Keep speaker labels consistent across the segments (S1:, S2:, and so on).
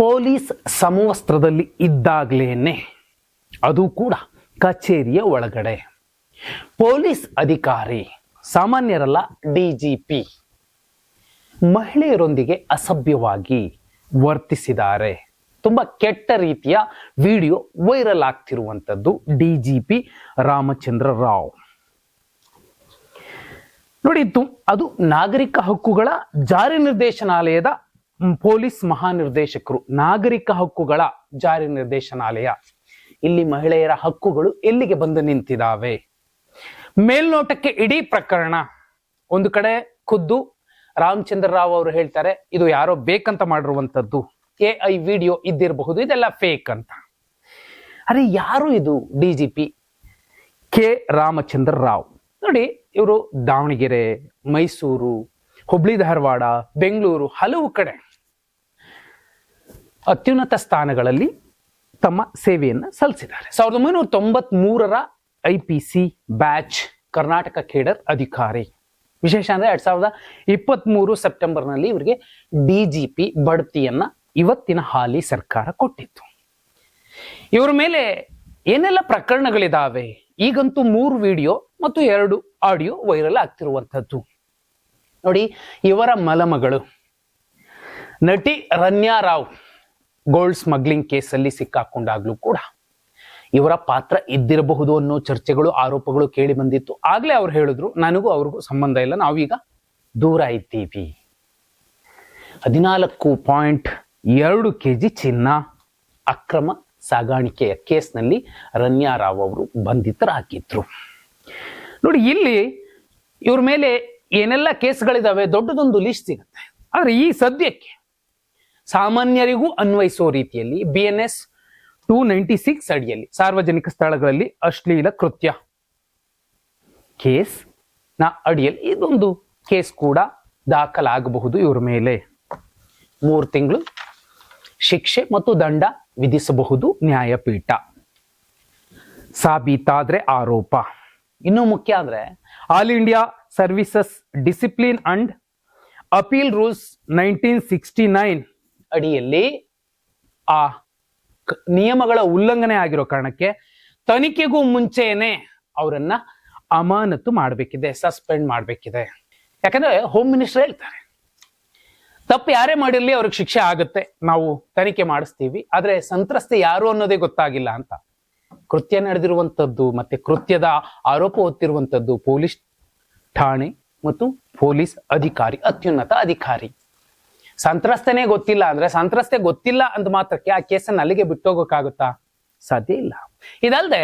S1: Police ಸಮವಸ್ತ್ರದಲ್ಲಿ ಇದ್ದಾಗಲೇ ಅದು ಕೂಡ ಕಚೇರಿಯ ಒಳಗಡೆ. ಪೊಲೀಸ್ ಅಧಿಕಾರಿ, ಸಾಮಾನ್ಯರಲ್ಲ ಡಿ ಜಿ ಪಿ. ಮಹಿಳೆಯರೊಂದಿಗೆ ಅಸಭ್ಯವಾಗಿ ವರ್ತಿಸಿದ್ದಾರೆ. ತುಂಬ ಕೆಟ್ಟ ರೀತಿಯ video viral ಆಗ್ತಿರುವಂಥದ್ದು D G P Ramachandra Rao. ನೋಡಿದ್ದು ಅದು ನಾಗರಿಕ ಹಕ್ಕುಗಳ ಜಾರಿ ನಿರ್ದೇಶನಾಲಯದ ಪೊಲೀಸ್ ಮಹಾನಿರ್ದೇಶಕರು ನಾಗರಿಕ ಹಕ್ಕುಗಳ ಜಾರಿ ನಿರ್ದೇಶನಾಲಯ. ಇಲ್ಲಿ ಮಹಿಳೆಯರ ಹಕ್ಕುಗಳು ಎಲ್ಲಿಗೆ ಬಂದು ನಿಂತಿದ್ದಾವೆ ಮೇಲ್ನೋಟಕ್ಕೆ ಇಡೀ ಪ್ರಕರಣ. ಒಂದು ಕಡೆ ಖುದ್ದು ರಾಮಚಂದ್ರ ರಾವ್ ಅವರು ಹೇಳ್ತಾರೆ, ಇದು ಯಾರೋ ಬೇಕಂತ ಮಾಡಿರುವಂತದ್ದು ಎ ಐ ವಿಡಿಯೋ ಇದ್ದಿರಬಹುದು, ಇದೆಲ್ಲ ಫೇಕ್ ಅಂತ. ಅರೆ, ಯಾರು ಇದು D G P? K Ramachandra Rao. ನೋಡಿ, ಇವರು ದಾವಣಗೆರೆ, ಮೈಸೂರು, ಹುಬ್ಳಿ ಧಾರವಾಡ, ಬೆಂಗಳೂರು, ಹಲವು ಕಡೆ. ಅತ್ಯುನ್ನತ ಸ್ಥಾನಗಳಲ್ಲಿ ತಮ್ಮ ಸೇವೆಯನ್ನು ಸಲ್ಲಿಸಿದ್ದಾರೆ. ಸಾವಿರದ ಒಂಬೈನೂರ ತೊಂಬತ್ ಮೂರರ I P C batch Karnataka cadre ಅಧಿಕಾರಿ. ವಿಶೇಷ ಅಂದರೆ ಎರಡು ಸಾವಿರದ ಇಪ್ಪತ್ತ್ಮೂರು ಸೆಪ್ಟೆಂಬರ್ನಲ್ಲಿ ಇವರಿಗೆ ಡಿ ಜಿ ಪಿ ಬಡ್ತಿಯನ್ನು ಇವತ್ತಿನ ಹಾಲಿ ಸರ್ಕಾರ ಕೊಟ್ಟಿತ್ತು. ಇವರ ಮೇಲೆ ಏನೆಲ್ಲ ಪ್ರಕರಣಗಳಿದಾವೆ? ಈಗಂತೂ ಮೂರು ವಿಡಿಯೋ ಮತ್ತು ಎರಡು ಆಡಿಯೋ ವೈರಲ್ ಆಗ್ತಿರುವಂಥದ್ದು. ನೋಡಿ, ಇವರ ಮಲಮಗಳು. ನಟಿ ರನ್ಯಾ ರಾವ್ ಗೋಲ್ಡ್ ಸ್ಮಗ್ಲಿಂಗ್ ಕೇಸಲ್ಲಿ ಸಿಕ್ಕಾಕೊಂಡಾಗ್ಲೂ ಕೂಡ ಇವರ ಪಾತ್ರ ಇದ್ದಿರಬಹುದು ಅನ್ನೋ ಚರ್ಚೆಗಳು, ಆರೋಪಗಳು ಕೇಳಿ ಬಂದಿತ್ತು. ಆಗ್ಲೇ ಅವ್ರು ಹೇಳಿದ್ರು, ನನಗೂ ಅವ್ರಿಗೂ ಸಂಬಂಧ ಇಲ್ಲ, ನಾವೀಗ ದೂರ ಇದ್ದೀವಿ. ಹದಿನಾಲ್ಕು ಪಾಯಿಂಟ್ ಎರಡು ಕೆ ಜಿ ಚಿನ್ನ ಅಕ್ರಮ ಸಾಗಾಣಿಕೆಯ ಕೇಸ್ನಲ್ಲಿ ರನ್ಯಾ ರಾವ್ ಅವರು ಬಂಧಿತರಾಗಿದ್ರು. ನೋಡಿ, ಇಲ್ಲಿ ಇವ್ರ ಮೇಲೆ ಏನೆಲ್ಲ ಕೇಸ್ಗಳಿದಾವೆ, ದೊಡ್ಡದೊಂದು ಲಿಸ್ಟ್ ಸಿಗುತ್ತೆ. ಆದ್ರೆ ಈ ಸದ್ಯಕ್ಕೆ ಸಾಮಾನ್ಯರಿಗೂ ಅನ್ವಯಿಸೋ ರೀತಿಯಲ್ಲಿ B N S two ninety six ಅಡಿಯಲ್ಲಿ ಸಾರ್ವಜನಿಕ ಸ್ಥಳಗಳಲ್ಲಿ ಅಶ್ಲೀಲ ಕೃತ್ಯ ಕೇಸ್ನ ಅಡಿಯಲ್ಲಿ ಇದೊಂದು ಕೇಸ್ ಕೂಡ ದಾಖಲಾಗಬಹುದು ಇವರ ಮೇಲೆ. ಮೂರು ತಿಂಗಳು ಶಿಕ್ಷೆ ಮತ್ತು ದಂಡ ವಿಧಿಸಬಹುದು ನ್ಯಾಯಪೀಠ. ಸಾಬೀತಾದ್ರೆ ಆರೋಪ. ಇನ್ನು ಮುಖ್ಯ ಅಂದ್ರೆ all India services discipline and appeal rules nineteen sixty nine ಅಡಿಯಲ್ಲಿ ಆ ನಿಯಮಗಳ ಉಲ್ಲಂಘನೆ ಆಗಿರೋ ಕಾರಣಕ್ಕೆ ತನಿಖೆಗೂ ಮುಂಚೆನೆ ಅವರನ್ನ ಅಮಾನತು ಮಾಡಬೇಕಿದೆ, ಸಸ್ಪೆಂಡ್ ಮಾಡಬೇಕಿದೆ. ಯಾಕಂದ್ರೆ ಹೋಮ್ ಮಿನಿಸ್ಟರ್ ಹೇಳ್ತಾರೆ, ತಪ್ಪು ಯಾರೇ ಮಾಡಿರಲಿ ಅವ್ರಿಗೆ ಶಿಕ್ಷೆ ಆಗುತ್ತೆ, ನಾವು ತನಿಖೆ ಮಾಡಿಸ್ತೀವಿ, ಆದ್ರೆ ಸಂತ್ರಸ್ತೆ ಯಾರು ಅನ್ನೋದೇ ಗೊತ್ತಾಗಿಲ್ಲ ಅಂತ. ಕೃತ್ಯ ನಡೆದಿರುವಂಥದ್ದು ಮತ್ತೆ ಕೃತ್ಯದ ಆರೋಪ ಹೊತ್ತಿರುವಂಥದ್ದು ಪೊಲೀಸ್ ಠಾಣೆ ಮತ್ತು ಪೊಲೀಸ್ ಅಧಿಕಾರಿ, ಅತ್ಯುನ್ನತ ಅಧಿಕಾರಿ. ಸಂತ್ರಸ್ತನೇ ಗೊತ್ತಿಲ್ಲ ಅಂದ್ರೆ ಸಂತ್ರಸ್ತೆ ಗೊತ್ತಿಲ್ಲ ಅಂತ ಮಾತ್ರಕ್ಕೆ ಆ ಕೇಸನ್ನು ಅಲ್ಲಿಗೆ ಬಿಟ್ಟೋಗೋಕ್ಕಾಗುತ್ತಾ? ಸಾಧ್ಯ ಇಲ್ಲ. ಇದಲ್ಲದೆ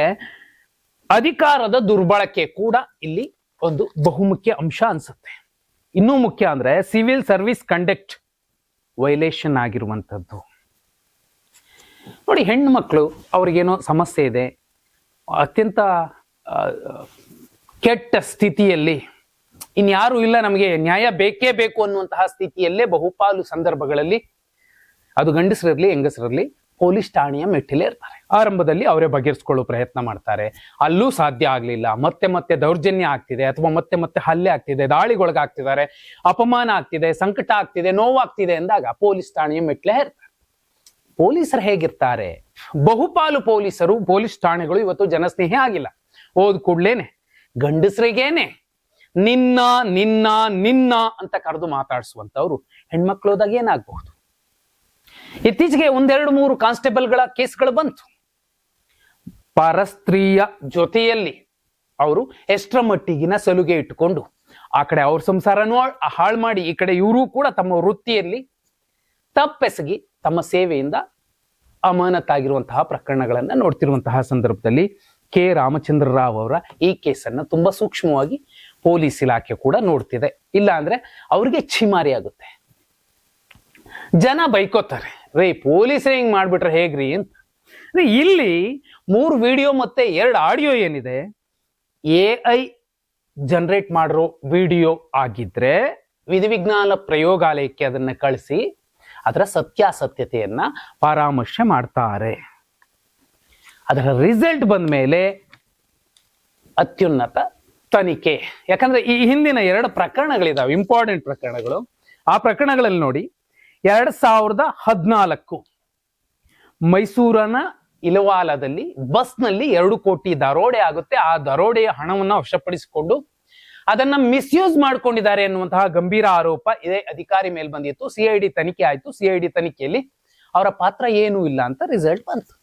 S1: ಅಧಿಕಾರದ ದುರ್ಬಳಕೆ ಕೂಡ ಇಲ್ಲಿ ಒಂದು ಬಹುಮುಖ್ಯ ಅಂಶ ಅನ್ಸುತ್ತೆ. ಇನ್ನೂ ಮುಖ್ಯ ಅಂದ್ರೆ ಸಿವಿಲ್ ಸರ್ವಿಸ್ ಕಂಡಕ್ಟ್ ವೈಲೇಷನ್ ಆಗಿರುವಂಥದ್ದು. ನೋಡಿ ಹೆಣ್ಣು ಮಕ್ಕಳು ಅವ್ರಿಗೇನೋ ಸಮಸ್ಯೆ ಇದೆ. ಅತ್ಯಂತ ಕೆಟ್ಟ ಸ್ಥಿತಿಯಲ್ಲಿ ಇನ್ಯಾರು ಇಲ್ಲ ನಮಗೆ ನ್ಯಾಯ ಬೇಕೇ ಬೇಕು ಅನ್ನುವಂತಹ ಸ್ಥಿತಿಯಲ್ಲೇ ಬಹುಪಾಲು ಸಂದರ್ಭಗಳಲ್ಲಿ ಅದು ಗಂಡಸರಿರಲಿ, ಹೆಂಗಸರಿರಲಿ ಪೊಲೀಸ್ ಠಾಣೆಯ ಮೆಟ್ಟಿಲೇ ಇರ್ತಾರೆ. ಆರಂಭದಲ್ಲಿ ಅವರೇ ಬಗೆಹರಿಸ್ಕೊಳ್ಳೋ ಪ್ರಯತ್ನ ಮಾಡ್ತಾರೆ. ಅಲ್ಲೂ ಸಾಧ್ಯ ಆಗಲಿಲ್ಲ. ಮತ್ತೆ ಮತ್ತೆ ದೌರ್ಜನ್ಯ ಆಗ್ತಿದೆ ಅಥವಾ ಮತ್ತೆ ಮತ್ತೆ ಹಲ್ಲೆ ಆಗ್ತಿದೆ, ದಾಳಿಗೊಳಗಾಗ್ತಿದ್ದಾರೆ, ಅಪಮಾನ ಆಗ್ತಿದೆ, ಸಂಕಟ ಆಗ್ತಿದೆ, ನೋವಾಗ್ತಿದೆ ಅಂದಾಗ ಪೊಲೀಸ್ ಠಾಣೆಯ ಮೆಟ್ಲೇ ಇರ್ತಾರೆ. ಪೊಲೀಸರು ಹೇಗಿರ್ತಾರೆ? ಬಹುಪಾಲು ಪೊಲೀಸರು, ಪೊಲೀಸ್ ಠಾಣೆಗಳು ಇವತ್ತು ಜನಸ್ನೇಹಿ ಆಗಿಲ್ಲ. ಓದ್ ಕೂಡ್ಲೇನೆ ಗಂಡಸರಿಗೇನೆ ನಿನ್ನ ನಿನ್ನ ನಿನ್ನ ಅಂತ ಕರೆದು ಮಾತಾಡಿಸುವಂತವ್ರು ಹೆಣ್ಮಕ್ಳು ಹೋದಾಗ ಏನಾಗಬಹುದು? ಇತ್ತೀಚೆಗೆ ಒಂದೆರಡು ಮೂರು ಕಾನ್ಸ್ಟೇಬಲ್ಗಳ ಕೇಸ್ಗಳು ಬಂತು. ಪರಸ್ತ್ರೀಯ ಜೊತೆಯಲ್ಲಿ ಅವರು ಎಷ್ಟರ ಮಟ್ಟಿಗಿನ ಸಲುಗೆ ಇಟ್ಟುಕೊಂಡು ಆ ಕಡೆ ಅವ್ರ ಸಂಸಾರನೂ ಹಾಳು ಮಾಡಿ ಈ ಕಡೆ ಇವರು ಕೂಡ ತಮ್ಮ ವೃತ್ತಿಯಲ್ಲಿ ತಪ್ಪೆಸಗಿ ತಮ್ಮ ಸೇವೆಯಿಂದ ಅಮಾನತಾಗಿರುವಂತಹ ಪ್ರಕರಣಗಳನ್ನು ನೋಡ್ತಿರುವಂತಹ ಸಂದರ್ಭದಲ್ಲಿ ಕೆ. ರಾಮಚಂದ್ರ ರಾವ್ ಅವರ ಈ ಕೇಸನ್ನ ತುಂಬಾ ಸೂಕ್ಷ್ಮವಾಗಿ ಪೊಲೀಸ್ ಇಲಾಖೆ ಕೂಡ ನೋಡ್ತಿದೆ. ಇಲ್ಲ ಅಂದ್ರೆ ಅವ್ರಿಗೆ ಛಿಮಾರಿ ಆಗುತ್ತೆ. ಜನ ಬೈಕೋತಾರೆ. ರೇ ಪೊಲೀಸ್ ಹಿಂಗ್ ಮಾಡ್ಬಿಟ್ರೆ ಹೇಗ್ರಿ? ಅಂತ. ಇಲ್ಲಿ ಮೂರು ವಿಡಿಯೋ ಮತ್ತೆ ಎರಡು ಆಡಿಯೋ ಏನಿದೆ, ಎ ಐ ಜನರೇಟ್ ಮಾಡಿರೋ ವಿಡಿಯೋ ಆಗಿದ್ರೆ ವಿಧಿವಿಜ್ಞಾನ ಪ್ರಯೋಗಾಲಯಕ್ಕೆ ಅದನ್ನ ಕಳಿಸಿ ಅದರ ಸತ್ಯಾಸತ್ಯತೆಯನ್ನ ಪರಾಮರ್ಶೆ ಮಾಡ್ತಾರೆ. ಅದರ ರಿಸಲ್ಟ್ ಬಂದ ಮೇಲೆ ಅತ್ಯುನ್ನತ ತನಿಖೆ. ಯಾಕಂದ್ರೆ ಈ ಹಿಂದಿನ ಎರಡು ಪ್ರಕರಣಗಳಿದಾವೆ ಇಂಪಾರ್ಟೆಂಟ್ ಪ್ರಕರಣಗಳು. ಆ ಪ್ರಕರಣಗಳಲ್ಲಿ ನೋಡಿ, ಎರಡ್ ಸಾವಿರದ ಹದಿನಾಲ್ಕು ಮೈಸೂರನ ಇಲವಾಲದಲ್ಲಿ ಬಸ್ನಲ್ಲಿ ಎರಡು ಕೋಟಿ ದರೋಡೆ ಆಗುತ್ತೆ. ಆ ದರೋಡೆಯ ಹಣವನ್ನ ವಶಪಡಿಸಿಕೊಂಡು ಅದನ್ನ ಮಿಸ್ಯೂಸ್ ಮಾಡ್ಕೊಂಡಿದ್ದಾರೆ ಎನ್ನುವಂತಹ ಗಂಭೀರ ಆರೋಪ ಇದೇ. ಅಧಿಕಾರಿ ಮೇಲೆ ಬಂದಿತ್ತು. ಸಿಐಡಿ ತನಿಖೆ ಆಯ್ತು. ಸಿಐಡಿ ತನಿಖೆಯಲ್ಲಿ ಅವರ ಪಾತ್ರ ಏನೂ ಇಲ್ಲ ಅಂತ ರಿಸಲ್ಟ್ ಬಂತು.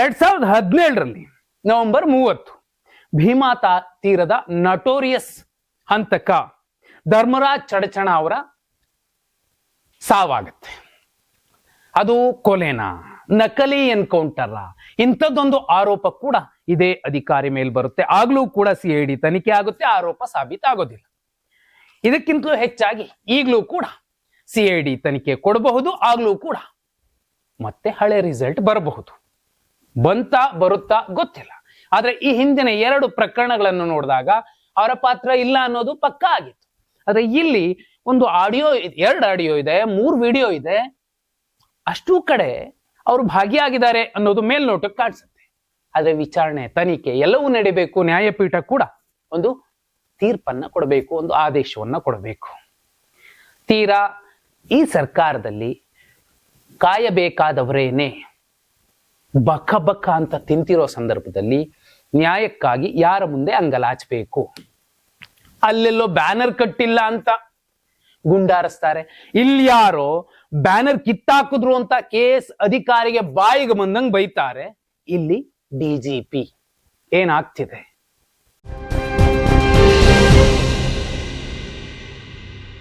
S1: ಎರಡ್ ಸಾವಿರದ ಹದಿನೇಳರಲ್ಲಿ ನವೆಂಬರ್ ಮೂವತ್ತು ಭೀಮಾ ತಾ- ತೀರದ ನಟೋರಿಯಸ್ ಹಂತಕ ಧರ್ಮರಾಜ್ ಚಡಚಣ ಅವರ ಸಾವಾಗತ್ತೆ. ಅದು ಕೊಲೆನಾ? ನಕಲಿ ಎನ್ಕೌಂಟರ್ ಇಂಥದ್ದೊಂದು ಆರೋಪ ಕೂಡ ಇದೇ ಅಧಿಕಾರಿ ಮೇಲೆ ಬರುತ್ತೆ. ಆಗ್ಲೂ ಕೂಡ ಸಿ ಐ ಡಿ ತನಿಖೆ ಆಗುತ್ತೆ, ಆರೋಪ ಸಾಬೀತಾಗೋದಿಲ್ಲ. ಇದಕ್ಕಿಂತಲೂ ಹೆಚ್ಚಾಗಿ ಈಗಲೂ ಕೂಡ ಸಿ ಐ ಡಿ ತನಿಖೆ ಕೊಡಬಹುದು, ಆಗ್ಲೂ ಕೂಡ ಮತ್ತೆ ಹಳೆ ರಿಸಲ್ಟ್ ಬರಬಹುದು. ಬಂತಾ ಬರುತ್ತಾ ಗೊತ್ತಿಲ್ಲ. ಆದ್ರೆ ಈ ಹಿಂದಿನ ಎರಡು ಪ್ರಕರಣಗಳನ್ನು ನೋಡಿದಾಗ ಅವರ ಪಾತ್ರ ಇಲ್ಲ ಅನ್ನೋದು ಪಕ್ಕಾ ಆಗಿತ್ತು. ಆದ್ರೆ ಇಲ್ಲಿ ಒಂದು ಆಡಿಯೋ ಎರಡು ಆಡಿಯೋ ಇದೆ, ಮೂರು ವಿಡಿಯೋ ಇದೆ. ಅಷ್ಟೂ ಕಡೆ ಅವರು ಭಾಗಿಯಾಗಿದ್ದಾರೆ ಅನ್ನೋದು ಮೇಲ್ನೋಟಕ್ಕೆ ಕಾಣಿಸುತ್ತೆ. ಆದ್ರೆ ವಿಚಾರಣೆ, ತನಿಖೆ ಎಲ್ಲವೂ ನಡಿಬೇಕು, ನ್ಯಾಯಪೀಠ ಕೂಡ ಒಂದು ತೀರ್ಪನ್ನ ಕೊಡಬೇಕು, ಒಂದು ಆದೇಶವನ್ನ ಕೊಡಬೇಕು. ತೀರಾ ಈ ಸರ್ಕಾರದಲ್ಲಿ ಕಾಯಬೇಕಾದವರೇನೆ ಬಕ ಬಕ ಅಂತ ತಿಂತಿರೋ ಸಂದರ್ಭದಲ್ಲಿ ನ್ಯಾಯಕ್ಕಾಗಿ ಯಾರ ಮುಂದೆ ಅಂಗಲಾಚಬೇಕು? ಅಲ್ಲೆಲ್ಲೋ ಬ್ಯಾನರ್ ಕಟ್ಟಿಲ್ಲ ಅಂತ ಗುಂಡಾರಿಸ್ತಾರೆ. ಇಲ್ಲಿ ಯಾರೋ ಬ್ಯಾನರ್ ಕಿತ್ತಾಕಿದ್ರು ಅಂತ ಕೇಸ್ ಅಧಿಕಾರಿಗೆ ಬಾಯಿಗೆ ಬಂದಂಗ್ ಬೈತಾರೆ. ಇಲ್ಲಿ ಡಿಜಿಪಿ ಏನಾಗ್ತಿದೆ?